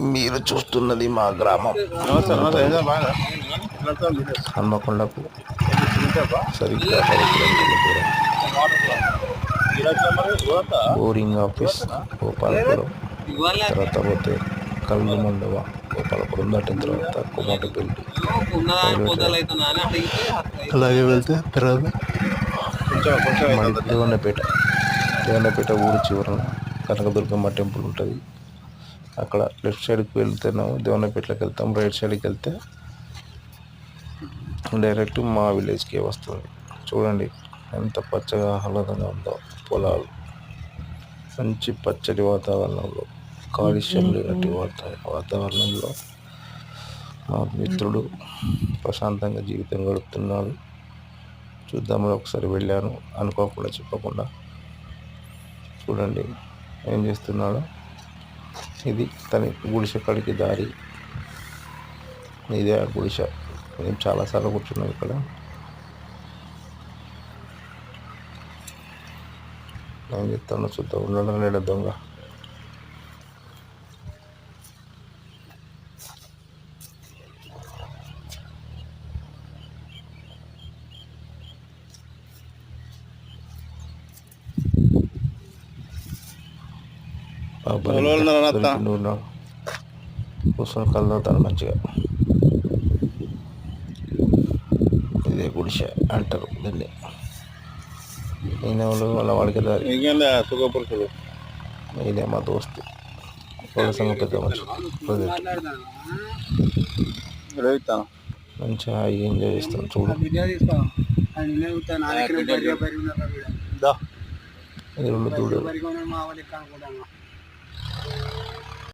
మీరు చూస్తున్నది మా గ్రామం. హన్మకొండకు తింటావా సరిగ్గా పది కిలోమీటర్ల దూరం. Boring office Gopalapuram. తర్వాత పోతే కళ్ళు మండవ గోపాలపురం దాటిన తర్వాత కుమాటపల్లి అలాగే వెళ్తే తర్వాత? దేవన్నపేట దేవన్నపేట ఊరు చివరన కనకదుర్గమ్మ టెంపుల్ ఉంటుంది. అక్కడ లెఫ్ట్ సైడ్కి వెళ్తున్నాము దేవనపేటకి వెళ్తాం రైట్ సైడ్కి వెళ్తే డైరెక్ట్ మా విలేజ్కే వస్తుంది. చూడండి ఎంత పచ్చగా ఆహ్లాదంగా ఉందో పొలాలు. మంచి పచ్చటి వాతావరణంలో కాలుష్యం లేనటి వాతావరణంలో మా మిత్రుడు ప్రశాంతంగా జీవితం గడుపుతున్నాడు. చూద్దామని ఒకసారి వెళ్ళాను అనుకోకుండా చెప్పకుండా. చూడండి ఏం చేస్తున్నాడో. ఇది తన గుడిసె కాడికి దారి. ఇదే ఆ గుడిసె. మేము చాలాసార్లు కూర్చున్నాం ఇక్కడ. ఏం చెప్తాను చూద్దాం. ఉండడం లేడ దొంగ. ఉన్నాడు కూర్చొని కలుగుతాను మంచిగా. ఇదే గుడిసె అంటారు దీన్ని. ఈయన వాళ్ళ వాడికి సుఖపురుషులు. ఈయనే మా దోస్తు. మంచిగా ఎంజాయ్ చేస్తాం చూడు. దా. ఎరువులు దూడలు